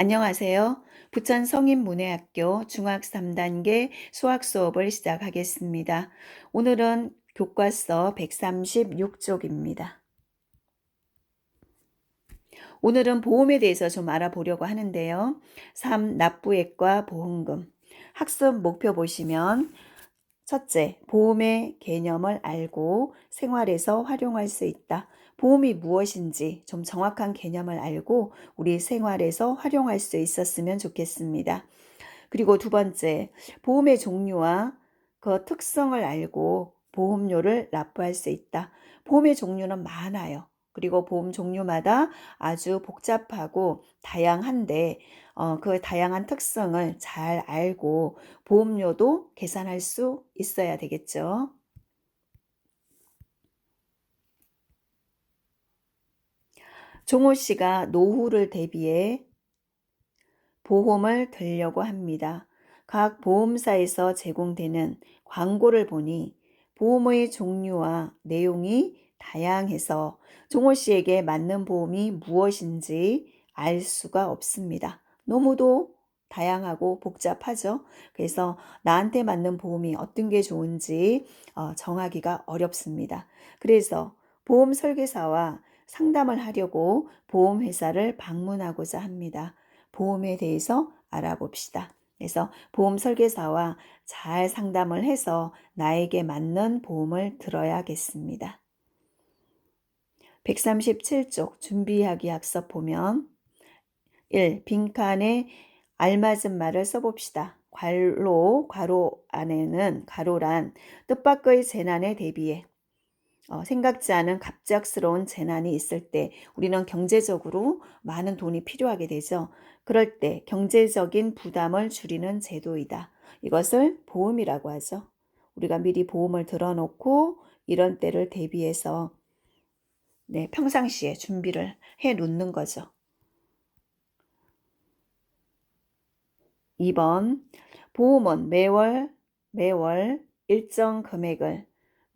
안녕하세요. 부천 성인문예학교 중학 3단계 수학 수업을 시작하겠습니다. 오늘은 교과서 136쪽입니다. 오늘은 보험에 대해서 좀 알아보려고 하는데요. 3. 납부액과 보험금. 학습 목표 보시면 첫째, 보험의 개념을 알고 생활에서 활용할 수 있다. 보험이 무엇인지 좀 정확한 개념을 알고 우리 생활에서 활용할 수 있었으면 좋겠습니다. 그리고 두 번째, 보험의 종류와 그 특성을 알고 보험료를 납부할 수 있다. 보험의 종류는 많아요. 그리고 보험 종류마다 아주 복잡하고 다양한데 어, 그 다양한 특성을 잘 알고 보험료도 계산할 수 있어야 되겠죠. 종호 씨가 노후를 대비해 보험을 들려고 합니다. 각 보험사에서 제공되는 광고를 보니 보험의 종류와 내용이 다양해서 종호 씨에게 맞는 보험이 무엇인지 알 수가 없습니다. 너무도 다양하고 복잡하죠. 그래서 나한테 맞는 보험이 어떤 게 좋은지 어, 정하기가 어렵습니다. 그래서 보험 설계사와 상담을 하려고 보험회사를 방문하고자 합니다. 보험에 대해서 알아봅시다. 그래서 보험 설계사와 잘 상담을 해서 나에게 맞는 보험을 들어야겠습니다. 137쪽 준비하기 학습 보면 1. 빈칸에 알맞은 말을 써봅시다. 괄로, 괄호 안에는 가로란 뜻밖의 재난에 대비해 어, 생각지 않은 갑작스러운 재난이 있을 때 우리는 경제적으로 많은 돈이 필요하게 되죠. 그럴 때 경제적인 부담을 줄이는 제도이다. 이것을 보험이라고 하죠. 우리가 미리 보험을 들어놓고 이런 때를 대비해서 네, 평상시에 준비를 해 놓는 거죠. 2번 보험은 매월 매월 일정 금액을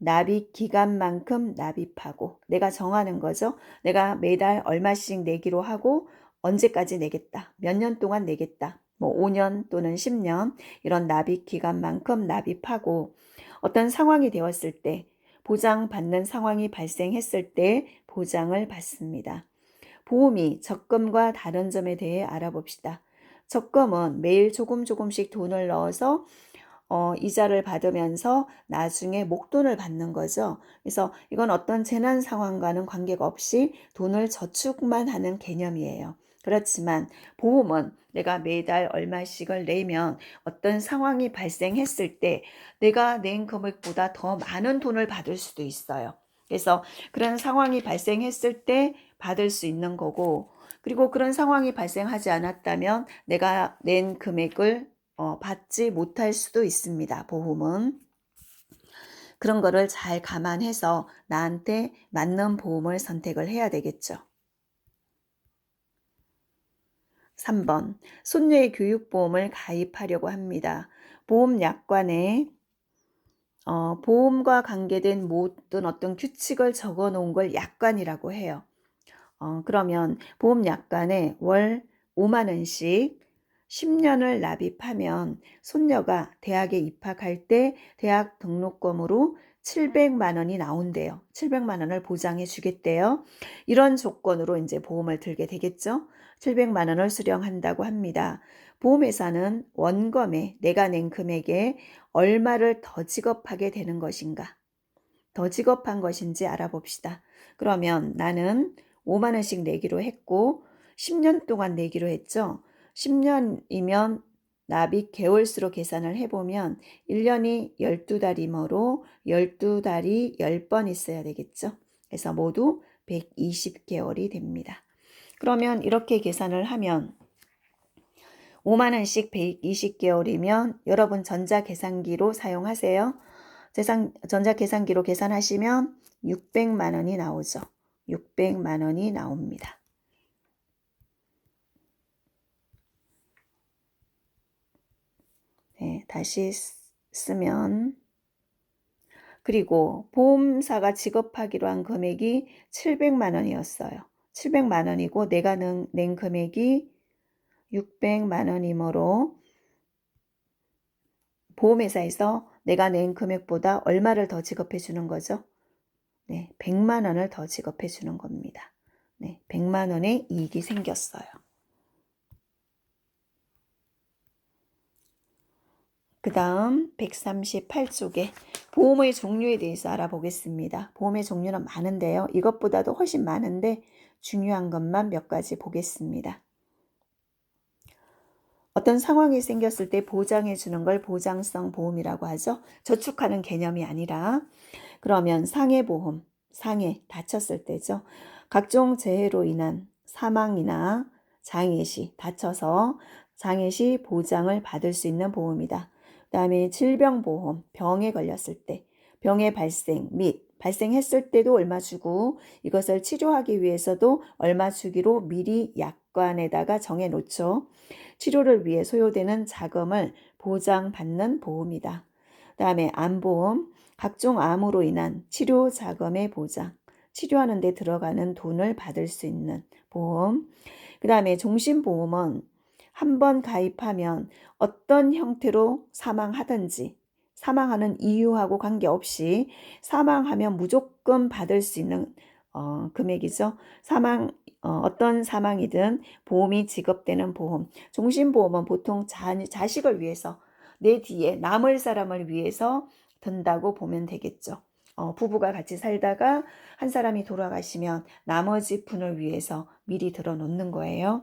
납입 기간만큼 납입하고 내가 정하는 거죠. 내가 매달 얼마씩 내기로 하고 언제까지 내겠다. 몇 년 동안 내겠다. 뭐 5년 또는 10년 이런 납입 기간만큼 납입하고 어떤 상황이 되었을 때 보장받는 상황이 발생했을 때 보장을 받습니다. 보험이 적금과 다른 점에 대해 알아봅시다. 적금은 매일 조금 조금씩 돈을 넣어서 어, 이자를 받으면서 나중에 목돈을 받는 거죠. 그래서 이건 어떤 재난 상황과는 관계가 없이 돈을 저축만 하는 개념이에요. 그렇지만 보험은 내가 매달 얼마씩을 내면 어떤 상황이 발생했을 때 내가 낸 금액보다 더 많은 돈을 받을 수도 있어요. 그래서 그런 상황이 발생했을 때 받을 수 있는 거고 그리고 그런 상황이 발생하지 않았다면 내가 낸 금액을 어, 받지 못할 수도 있습니다. 보험은. 그런 거를 잘 감안해서 나한테 맞는 보험을 선택을 해야 되겠죠. 3번. 손녀의 교육보험을 가입하려고 합니다. 보험약관에 어, 보험과 관계된 모든 어떤 규칙을 적어 놓은 걸 약관이라고 해요. 어, 그러면 보험약관에 월 5만원씩 10년을 납입하면 손녀가 대학에 입학할 때 대학 등록금으로 700만 원이 나온대요. 700만 원을 보장해 주겠대요. 이런 조건으로 이제 보험을 들게 되겠죠. 700만 원을 수령한다고 합니다. 보험회사는 원금에 내가 낸 금액에 얼마를 더 지급하게 되는 것인가? 더 지급한 것인지 알아봅시다. 그러면 나는 5만 원씩 내기로 했고 10년 동안 내기로 했죠. 10년이면 납입 개월수로 계산을 해보면 1년이 12달이므로 12달이 10번 있어야 되겠죠. 그래서 모두 120개월이 됩니다. 그러면 이렇게 계산을 하면 5만원씩 120개월이면 여러분 전자계산기로 사용하세요. 전자계산기로 계산하시면 600만원이 나오죠. 600만원이 나옵니다. 네, 다시 쓰면 그리고 보험사가 지급하기로 한 금액이 700만 원이었어요. 700만 원이고 내가 낸, 낸 금액이 600만 원이므로 보험회사에서 내가 낸 금액보다 얼마를 더 지급해 주는 거죠? 네, 100만 원을 더 지급해 주는 겁니다. 네, 100만 원의 이익이 생겼어요. 그 다음 138쪽에 보험의 종류에 대해서 알아보겠습니다. 보험의 종류는 많은데요. 이것보다도 훨씬 많은데 중요한 것만 몇 가지 보겠습니다. 어떤 상황이 생겼을 때 보장해 주는 걸 보장성 보험이라고 하죠. 저축하는 개념이 아니라 그러면 상해 보험, 상해 다쳤을 때죠. 각종 재해로 인한 사망이나 장애 시 다쳐서 장애 시 보장을 받을 수 있는 보험이다. 그다음에 질병보험, 병에 걸렸을 때 병의 발생 및 발생했을 때도 얼마 주고 이것을 치료하기 위해서도 얼마 주기로 미리 약관에다가 정해 놓죠. 치료를 위해 소요되는 자금을 보장받는 보험이다. 그다음에 암보험, 각종 암으로 인한 치료 자금의 보장, 치료하는 데 들어가는 돈을 받을 수 있는 보험. 그 다음에 종신보험은 한번 가입하면 어떤 형태로 사망하든지 사망하는 이유하고 관계없이 사망하면 무조건 받을 수 있는 어, 금액이죠. 사망 어, 떤 사망이든 보험이 지급되는 보험. 종신보험은 보통 자, 자식을 위해서 내 뒤에 남을 사람을 위해서 든다고 보면 되겠죠. 어, 부부가 같이 살다가 한 사람이 돌아가시면 나머지 분을 위해서 미리 들어놓는 거예요.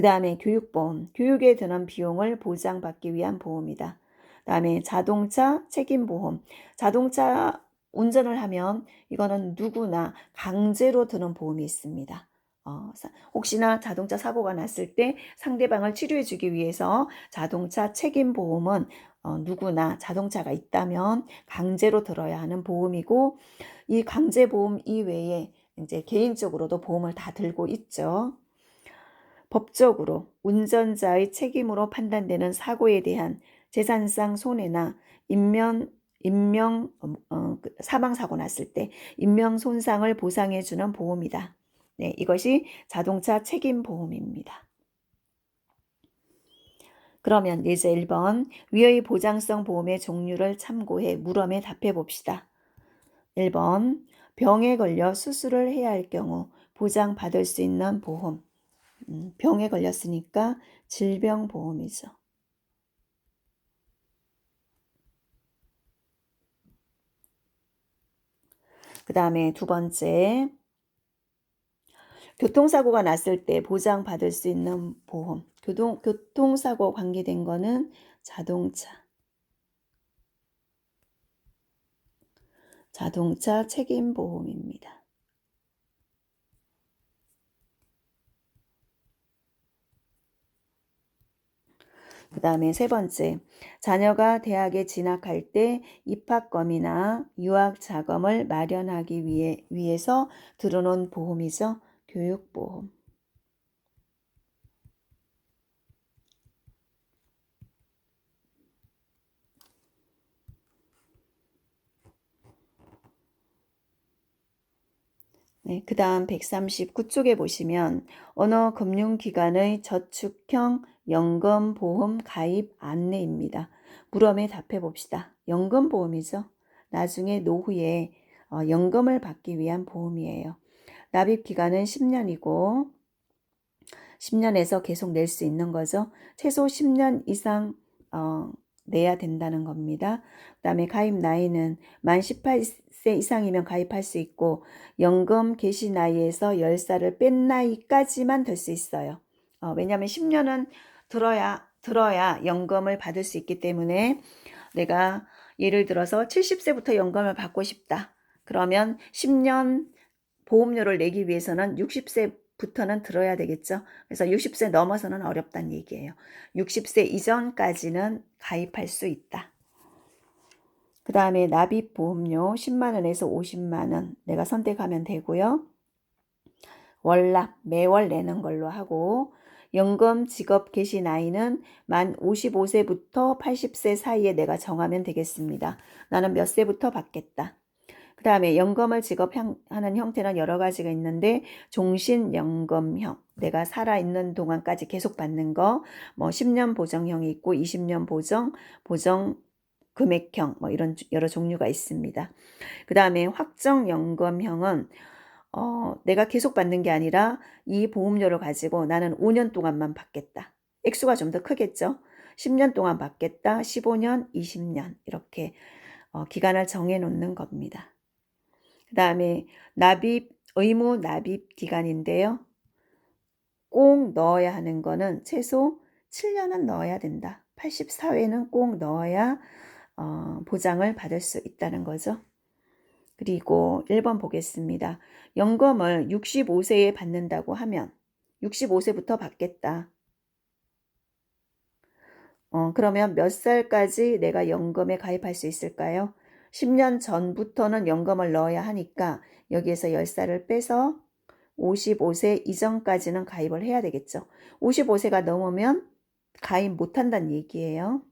그 다음에 교육보험, 교육에 드는 비용을 보장받기 위한 보험이다. 그 다음에 자동차 책임보험, 자동차 운전을 하면 이거는 누구나 강제로 드는 보험이 있습니다. 어, 혹시나 자동차 사고가 났을 때 상대방을 치료해 주기 위해서 자동차 책임보험은 어, 누구나 자동차가 있다면 강제로 들어야 하는 보험이고 이 강제보험 이외에 이제 개인적으로도 보험을 다 들고 있죠. 법적으로 운전자의 책임으로 판단되는 사고에 대한 재산상 손해나 인면 인명 어, 그 사망 사고 났을 때 인명 손상을 보상해 주는 보험이다. 네, 이것이 자동차 책임 보험입니다. 그러면 예제 1번 위의 보장성 보험의 종류를 참고해 물음에 답해 봅시다. 1번 병에 걸려 수술을 해야 할 경우 보장받을 수 있는 보험 음, 병에 걸렸으니까 질병보험이죠. 그 다음에 두 번째, 교통사고가 났을 때 보장받을 수 있는 보험. 교통, 교통사고 관계된 거는 자동차. 자동차 책임보험입니다. 그 다음에 세 번째, 자녀가 대학에 진학할 때 입학금이나 유학 자금을 마련하기 위해, 위해서 들어놓은 보험이죠. 교육보험. 네, 그 다음 139쪽에 보시면 어느 금융기관의 저축형 연금보험 가입 안내입니다. 물음에 답해 봅시다. 연금보험이죠. 나중에 노후에 어, 연금을 받기 위한 보험이에요. 납입 기간은 10년이고 10년에서 계속 낼 수 있는 거죠. 최소 10년 이상 어, 내야 된다는 겁니다. 그 다음에 가입 나이는 만 18세 이상이면 가입할 수 있고 연금 개시 나이에서 10살을 뺀 나이까지만 될 수 있어요. 어, 왜냐하면 10년은 들어야 들어야 연금을 받을 수 있기 때문에 내가 예를 들어서 70세부터 연금을 받고 싶다. 그러면 10년 보험료를 내기 위해서는 60세 부터는 들어야 되겠죠. 그래서 60세 넘어서는 어렵다는 얘기예요. 60세 이전까지는 가입할 수 있다. 그 다음에 납입 보험료 10만원에서 50만원 내가 선택하면 되고요. 월납 매월 내는 걸로 하고 연금 직업 개시 나이는 만 55세부터 80세 사이에 내가 정하면 되겠습니다. 나는 몇 세부터 받겠다. 그 다음에 연금을 지급하는 형태는 여러 가지가 있는데 종신연금형 내가 살아있는 동안까지 계속 받는 거 뭐 10년 보정형이 있고 20년 보정 보정 금액형 뭐 이런 주- 여러 종류가 있습니다. 그 다음에 확정연금형은 어, 내가 계속 받는 게 아니라 이 보험료를 가지고 나는 5년 동안만 받겠다. 액수가 좀 더 크겠죠. 10년 동안 받겠다. 15년, 20년 이렇게 어, 기간을 정해 놓는 겁니다. 그 다음에 납입, 의무 납입 기간인데요. 꼭 넣어야 하는 거는 최소 7년은 넣어야 된다. 84회는 꼭 넣어야 어, 보장을 받을 수 있다는 거죠. 그리고 1번 보겠습니다. 연금을 65세에 받는다고 하면 65세부터 받겠다. 어, 그러면 몇 살까지 내가 연금에 가입할 수 있을까요? 10년 전부터는 연금을 넣어야 하니까 여기에서 10살을 빼서 55세 이전까지는 가입을 해야 되겠죠. 55세가 넘으면 가입 못 한다는 얘기예요.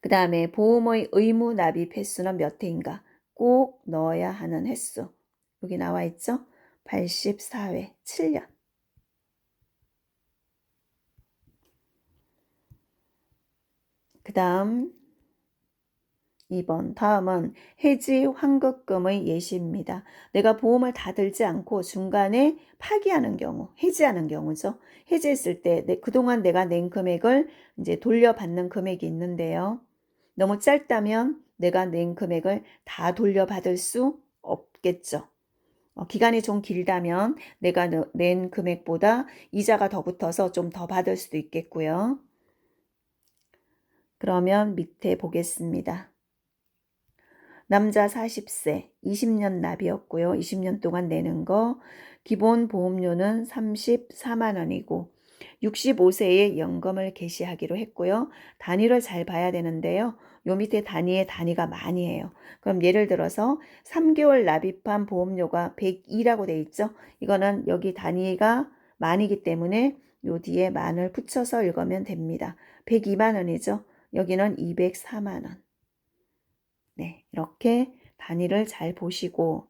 그 다음에 보험의 의무 납입 횟수는 몇 회인가? 꼭 넣어야 하는 횟수. 여기 나와 있죠? 84회, 7년. 그 다음 2번 다음은 해지 환급금의 예시입니다. 내가 보험을 다 들지 않고 중간에 파기하는 경우, 해지하는 경우죠. 해지했을 때 내- 그동안 내가 낸 금액을 이제 돌려받는 금액이 있는데요. 너무 짧다면 내가 낸 금액을 다 돌려받을 수 없겠죠. 어, 기간이 좀 길다면 내가 너- 낸 금액보다 이자가 더 붙어서 좀 더 받을 수도 있겠고요. 그러면 밑에 보겠습니다. 남자 40세, 20년 납이었고요. 20년 동안 내는 거 기본 보험료는 34만 원이고 65세에 연금을 개시하기로 했고요. 단위를 잘 봐야 되는데요. 요 밑에 단위에 단위가 많이 해요. 그럼 예를 들어서 3개월 납입한 보험료가 102라고 돼 있죠. 이거는 여기 단위가 만이기 때문에 요 뒤에 만을 붙여서 읽으면 됩니다. 102만 원이죠. 여기는 204만 원. 네, 이렇게 단위를 잘 보시고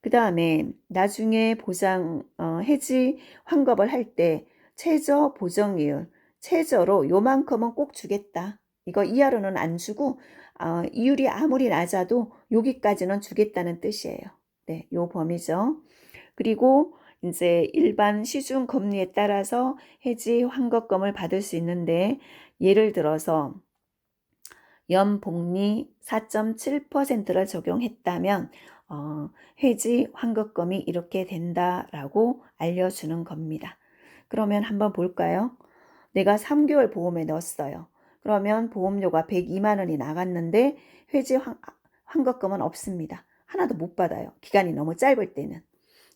그 다음에 나중에 보장 어, 해지 환급을 할 때 최저 보정이율 최저로 요만큼은 꼭 주겠다. 이거 이하로는 안 주고 어, 이율이 아무리 낮아도 여기까지는 주겠다는 뜻이에요. 네, 요 범위죠. 그리고 이제 일반 시중 금리에 따라서 해지 환급금을 받을 수 있는데 예를 들어서 연복리 4.7%를 적용했다면 어, 해지 환급금이 이렇게 된다라고 알려주는 겁니다. 그러면 한번 볼까요? 내가 3개월 보험에 넣었어요. 그러면 보험료가 102만 원이 나갔는데 해지 환, 환급금은 없습니다. 하나도 못 받아요. 기간이 너무 짧을 때는.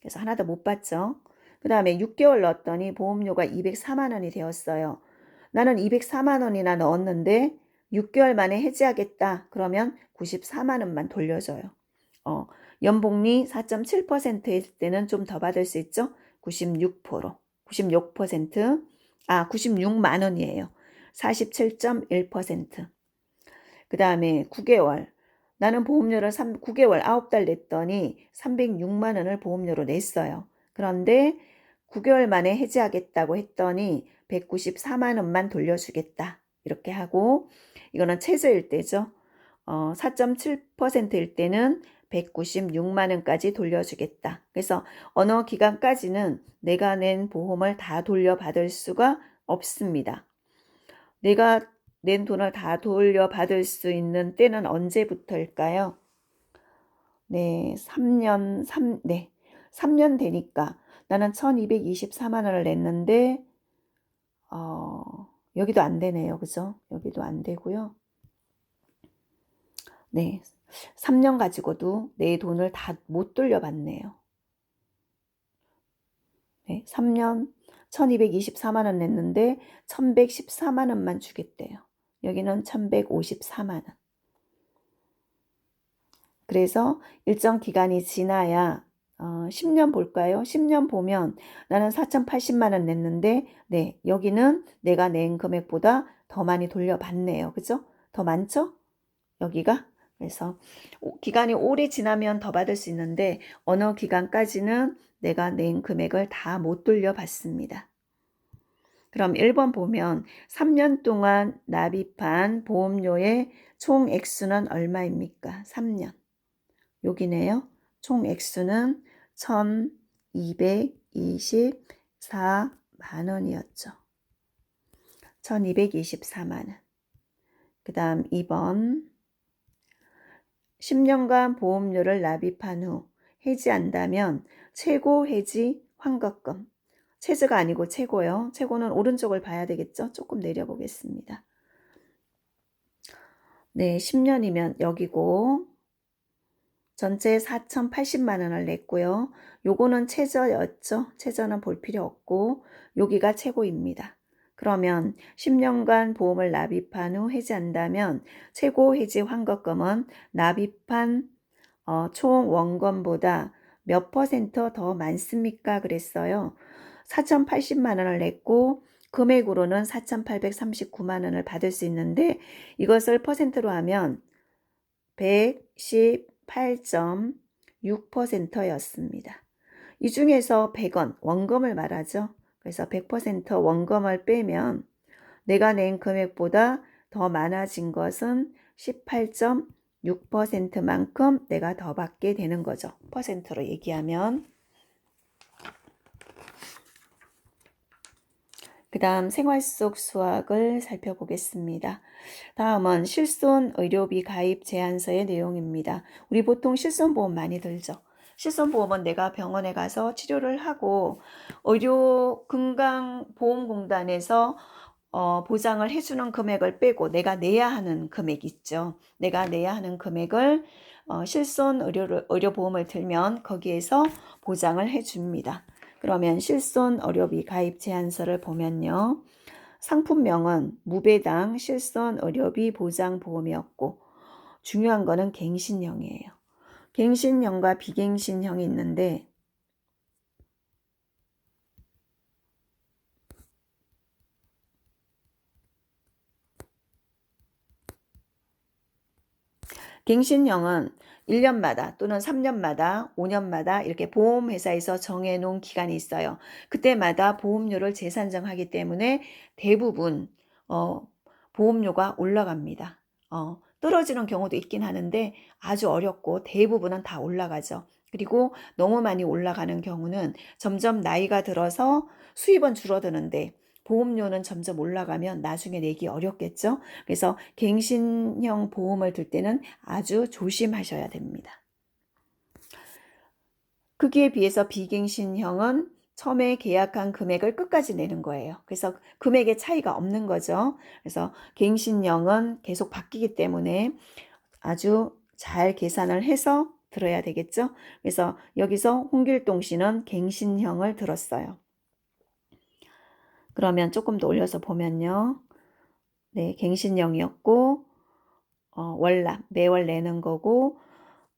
그래서 하나도 못 받죠. 그 다음에 6개월 넣었더니 보험료가 204만 원이 되었어요. 나는 204만 원이나 넣었는데 6개월 만에 해지하겠다. 그러면 94만 원만 돌려줘요. 어, 연복리 4.7%일 때는 좀 더 받을 수 있죠? 96%, 96%, 아, 96만 원이에요. 47.1%. 그 다음에 9개월. 나는 보험료를 3, 9개월 9달 냈더니 306만 원을 보험료로 냈어요. 그런데 9개월 만에 해지하겠다고 했더니 194만 원만 돌려주겠다. 이렇게 하고 이거는 최저일 때죠. 어, 4.7%일 때는 196만 원까지 돌려주겠다. 그래서 어느 기간까지는 내가 낸 보험을 다 돌려받을 수가 없습니다. 내가 낸 돈을 다 돌려받을 수 있는 때는 언제부터일까요? 네, 3년, 3, 네, 3년 되니까 나는 1224만 원을 냈는데, 어, 여기도 안 되네요. 그죠? 여기도 안 되고요. 네. 3년 가지고도 내 돈을 다 못 돌려받네요. 네. 3년 1224만 원 냈는데 1114만 원만 주겠대요. 여기는 1154만 원. 그래서 일정 기간이 지나야 어, 10년 볼까요? 10년 보면 나는 4,080만 원 냈는데 네, 여기는 내가 낸 금액보다 더 많이 돌려받네요. 그죠? 더 많죠? 여기가 그래서 오- 기간이 오래 지나면 더 받을 수 있는데 어느 기간까지는 내가 낸 금액을 다 못 돌려받습니다. 그럼 1번 보면 3년 동안 납입한 보험료의 총 액수는 얼마입니까? 3년. 여기네요. 총 액수는 1224만 원이었죠. 1224만 원. 그 다음 2번. 10년간 보험료를 납입한 후 해지한다면 최고 해지 환급금. 최저가 아니고 최고요. 최고는 오른쪽을 봐야 되겠죠? 조금 내려보겠습니다. 네, 10년이면 여기고 전체 4,080만 원을 냈고요. 요거는 최저였죠. 최저는 볼 필요 없고 여기가 최고입니다. 그러면 10년간 보험을 납입한 후 해지한다면 최고 해지 환급금은 납입한 어, 총 원금보다 몇 퍼센트 더 많습니까? 그랬어요. 4,080만 원을 냈고 금액으로는 4,839만 원을 받을 수 있는데 이것을 퍼센트로 하면 118.6%였습니다. 이 중에서 100원 원금을 말하죠. 그래서 100% 원금을 빼면 내가 낸 금액보다 더 많아진 것은 18.6%만큼 내가 더 받게 되는 거죠. 퍼센트로 얘기하면. 그 다음 생활 속 수학을 살펴보겠습니다. 다음은 실손 의료비 가입 제한서의 내용입니다. 우리 보통 실손보험 많이 들죠. 실손보험은 내가 병원에 가서 치료를 하고 의료 건강보험공단에서 어, 보장을 해주는 금액을 빼고 내가 내야 하는 금액 있죠. 내가 내야 하는 금액을 어, 실손 의료를, 의료보험을 들면 거기에서 보장을 해줍니다. 그러면 실손 의료비 가입 제한서를 보면요. 상품명은 무배당 실손 의료비 보장 보험이었고 중요한 거는 갱신형이에요. 갱신형과 비갱신형이 있는데 갱신형은 1년마다 또는 3년마다 5년마다 이렇게 보험회사에서 정해놓은 기간이 있어요. 그때마다 보험료를 재산정하기 때문에 대부분 어, 보험료가 올라갑니다. 어, 떨어지는 경우도 있긴 하는데 아주 어렵고 대부분은 다 올라가죠. 그리고 너무 많이 올라가는 경우는 점점 나이가 들어서 수입은 줄어드는데 보험료는 점점 올라가면 나중에 내기 어렵겠죠. 그래서 갱신형 보험을 들 때는 아주 조심하셔야 됩니다. 크기에 비해서 비갱신형은 처음에 계약한 금액을 끝까지 내는 거예요. 그래서 금액의 차이가 없는 거죠. 그래서 갱신형은 계속 바뀌기 때문에 아주 잘 계산을 해서 들어야 되겠죠. 그래서 여기서 홍길동 씨는 갱신형을 들었어요. 그러면 조금 더 올려서 보면요. 네, 갱신형이었고, 어, 월납, 매월 내는 거고,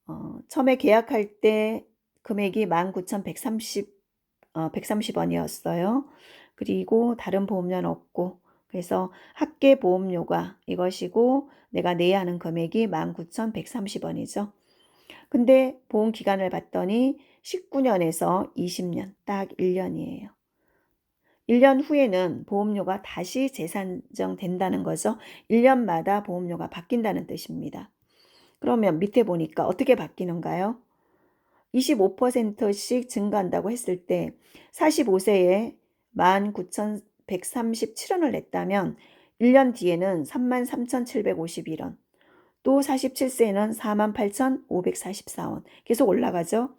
어, 처음에 계약할 때 금액이 19,130, 어, 130원이었어요. 그리고 다른 보험료는 없고, 그래서 학계 보험료가 이것이고, 내가 내야 하는 금액이 19,130원이죠. 근데 보험 기간을 봤더니 19년에서 20년, 딱 1년이에요. 1년 후에는 보험료가 다시 재산정 된다는 거죠. 1년마다 보험료가 바뀐다는 뜻입니다. 그러면 밑에 보니까 어떻게 바뀌는가요? 25%씩 증가한다고 했을 때 45세에 19,137원을 냈다면 1년 뒤에는 33,751원, 또 47세에는 48,544원 계속 올라가죠.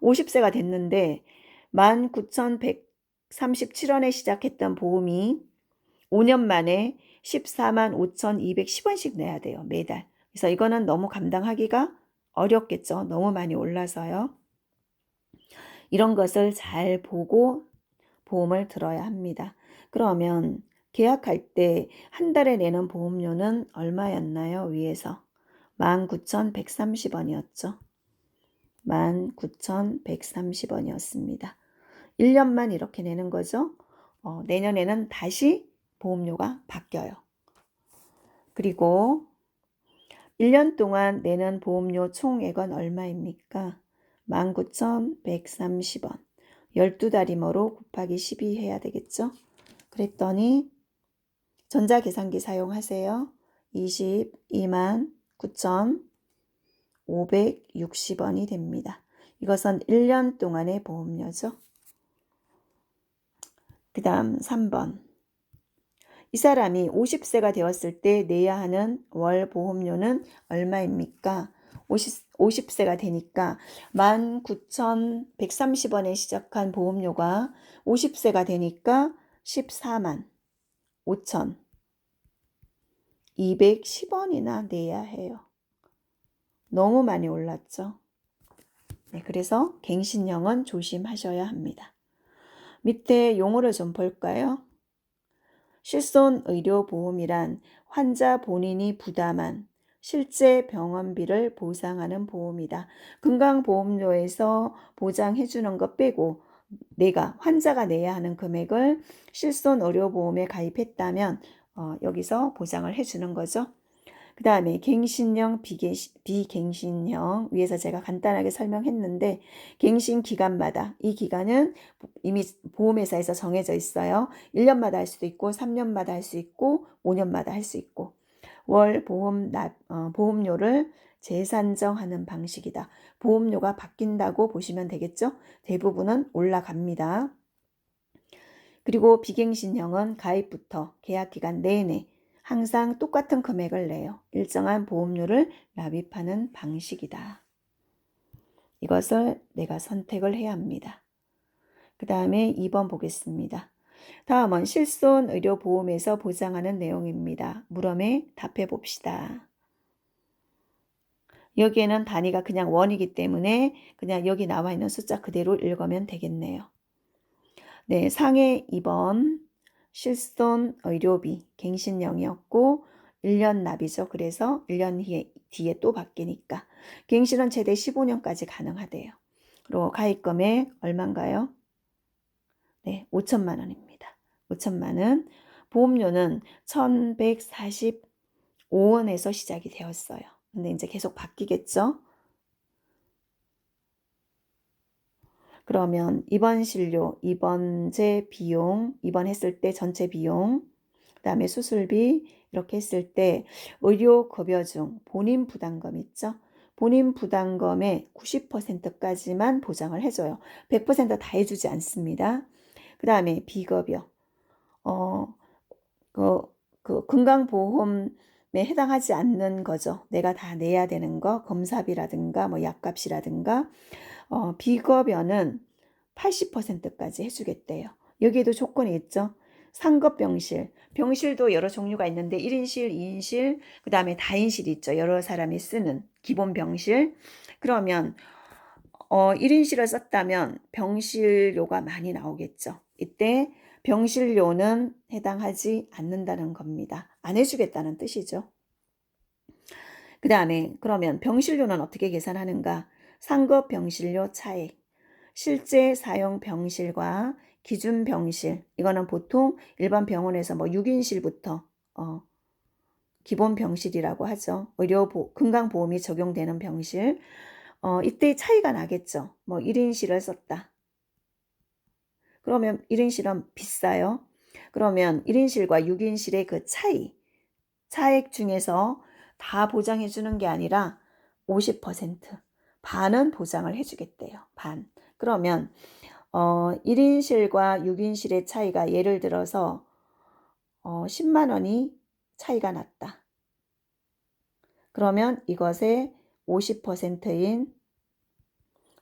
50세가 됐는데 19,137원에 시작했던 보험이 5년 만에 14만 5,210원씩 내야 돼요. 매달. 그래서 이거는 너무 감당하기가 어렵겠죠. 너무 많이 올라서요. 이런 것을 잘 보고 보험을 들어야 합니다. 그러면 계약할 때 한 달에 내는 보험료는 얼마였나요? 위에서 19,130원이었죠. 19,130원이었습니다. 1년만 이렇게 내는 거죠. 어, 내년에는 다시 보험료가 바뀌어요. 그리고 1년 동안 내는 보험료 총액은 얼마입니까? 19,130원. 12달이므로 곱하기 12 해야 되겠죠? 그랬더니 전자계산기 사용하세요. 22만 9,560원이 됩니다. 이것은 1년 동안의 보험료죠. 그 다음 3번. 이 사람이 50세가 되었을 때 내야 하는 월 보험료는 얼마입니까? 50, 50세가 되니까 19,130원에 시작한 보험료가 50세가 되니까 14만 5천 210원이나 내야 해요. 너무 많이 올랐죠. 네, 그래서 갱신형은 조심하셔야 합니다. 밑에 용어를 좀 볼까요? 실손 의료보험이란 환자 본인이 부담한 실제 병원비를 보상하는 보험이다. 건강보험료에서 보장해 주는 것 빼고 내가 환자가 내야 하는 금액을 실손 의료보험에 가입했다면 어, 여기서 보장을 해주는 거죠. 그 다음에 갱신형, 비갱신형 위에서 제가 간단하게 설명했는데 갱신 기간마다 이 기간은 이미 보험회사에서 정해져 있어요. 1년마다 할 수도 있고 3년마다 할 수 있고 5년마다 할 수 있고 월 보험 납, 어, 보험료를 재산정하는 방식이다. 보험료가 바뀐다고 보시면 되겠죠? 대부분은 올라갑니다. 그리고 비갱신형은 가입부터 계약 기간 내내 항상 똑같은 금액을 내요. 일정한 보험료를 납입하는 방식이다. 이것을 내가 선택을 해야 합니다. 그 다음에 2번 보겠습니다. 다음은 실손 의료 보험에서 보장하는 내용입니다. 물음에 답해 봅시다. 여기에는 단위가 그냥 원이기 때문에 그냥 여기 나와 있는 숫자 그대로 읽으면 되겠네요. 네, 상해 2번 실손 의료비 갱신형이었고 1년 납이죠. 그래서 1년 뒤에, 뒤에 또 바뀌니까 갱신은 최대 15년까지 가능하대요. 그리고 가입금액 얼마인가요? 네, 5천만 원입니다. 5천만 원. 보험료는 1145원에서 시작이 되었어요. 근데 이제 계속 바뀌겠죠? 그러면 입원 진료, 입원제 비용, 입원했을 때 전체 비용, 그 다음에 수술비 이렇게 했을 때 의료 급여 중 본인 부담금 있죠? 본인 부담금의 90%까지만 보장을 해줘요. 100%다 해주지 않습니다. 그 다음에 비급여, 어, 그, 그 건강보험에 해당하지 않는 거죠. 내가 다 내야 되는 거, 검사비라든가 뭐 약값이라든가 어, 비급여는 80%까지 해주겠대요. 여기에도 조건이 있죠. 상급 병실, 병실도 여러 종류가 있는데 1인실, 2인실, 그 다음에 다인실 있죠. 여러 사람이 쓰는 기본 병실. 그러면 어, 1인실을 썼다면 병실료가 많이 나오겠죠. 이때 병실료는 해당하지 않는다는 겁니다. 안 해주겠다는 뜻이죠. 그 다음에 그러면 병실료는 어떻게 계산하는가? 상급 병실료 차액, 실제 사용 병실과 기준 병실, 이거는 보통 일반 병원에서 뭐 6인실부터 어, 기본 병실이라고 하죠. 의료 보, 건강보험이 적용되는 병실. 어, 이때 차이가 나겠죠. 뭐 1인실을 썼다. 그러면 1인실은 비싸요. 그러면 1인실과 6인실의 그 차이, 차액 중에서 다 보장해 주는 게 아니라 50%, 반은 보장을 해주겠대요. 반. 그러면 어, 1인실과 6인실의 차이가 예를 들어서 어, 10만 원이 차이가 났다. 그러면 이것의 50%인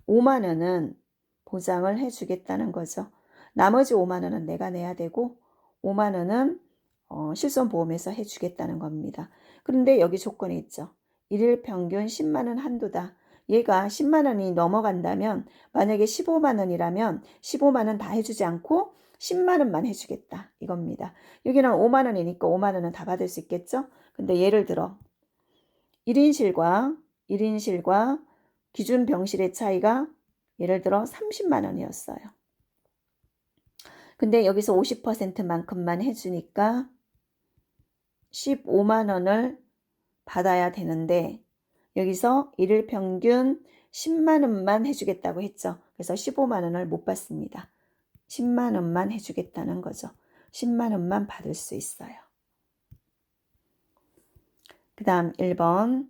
5만 원은 보장을 해주겠다는 거죠. 나머지 5만 원은 내가 내야 되고 5만 원은 어, 실손보험에서 해주겠다는 겁니다. 그런데 여기 조건이 있죠. 일일 평균 10만 원 한도다. 얘가 10만 원이 넘어간다면 만약에 15만 원이라면 15만 원 다 해주지 않고 10만 원만 해주겠다 이겁니다. 여기는 5만 원이니까 5만 원은 다 받을 수 있겠죠? 근데 예를 들어 1인실과 1인실과 기준 병실의 차이가 예를 들어 30만 원이었어요. 근데 여기서 50%만큼만 해주니까 15만 원을 받아야 되는데 여기서 일일 평균 10만 원만 해주겠다고 했죠. 그래서 15만 원을 못 받습니다. 10만 원만 해주겠다는 거죠. 10만 원만 받을 수 있어요. 그 다음 1번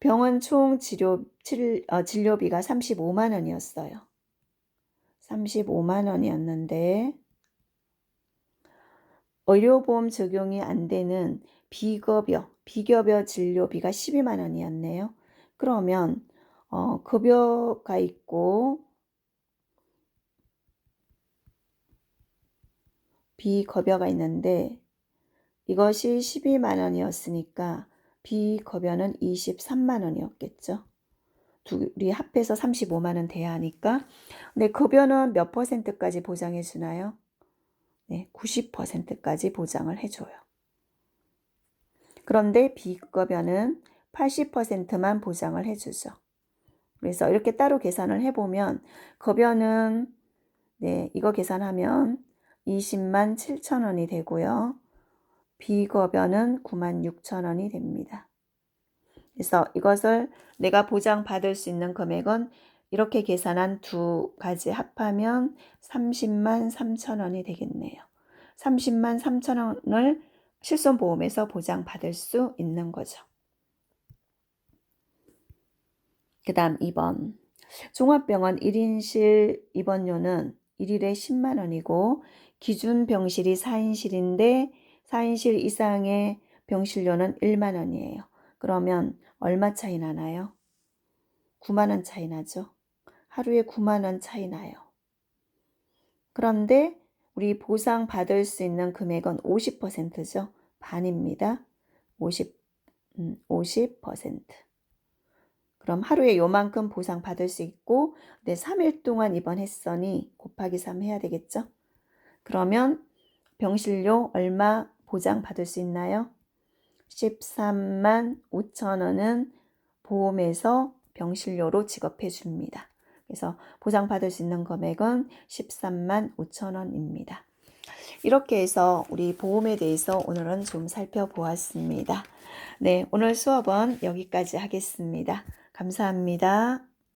병원 총 치료, 칠, 어, 진료비가 35만 원이었어요. 35만 원이었는데 의료보험 적용이 안 되는 비급여, 비급여 진료비가 12만 원이었네요. 그러면 어, 급여가 있고 비급여가 있는데 이것이 12만 원이었으니까 비급여는 23만 원이었겠죠. 둘이 합해서 35만 원 돼야 하니까. 근데 급여는 몇 퍼센트까지 보장해 주나요? 네, 90%까지 보장을 해 줘요. 그런데 비급여는 80%만 보장을 해주죠. 그래서 이렇게 따로 계산을 해보면 급여는 네, 이거 계산하면 20만 7천 원이 되고요. 비급여는 9만 6천 원이 됩니다. 그래서 이것을 내가 보장받을 수 있는 금액은 이렇게 계산한 두 가지 합하면 30만 3천 원이 되겠네요. 30만 3천 원을 실손보험에서 보장받을 수 있는 거죠. 그 다음 2번. 종합병원 1인실 입원료는 1일에 10만 원이고 기준 병실이 4인실인데 4인실 이상의 병실료는 1만 원이에요. 그러면 얼마 차이 나나요? 9만 원 차이 나죠. 하루에 9만 원 차이 나요. 그런데 우리 보상 받을 수 있는 금액은 50%죠. 반입니다. 50, 음, 50%. 그럼 하루에 요만큼 보상 받을 수 있고, 네, 3일 동안 입원했으니 곱하기 3 해야 되겠죠? 그러면 병실료 얼마 보장 받을 수 있나요? 13만 5천 원은 보험에서 병실료로 지급해 줍니다. 그래서 보장받을 수 있는 금액은 13만 5천 원입니다. 이렇게 해서 우리 보험에 대해서 오늘은 좀 살펴보았습니다. 네, 오늘 수업은 여기까지 하겠습니다. 감사합니다.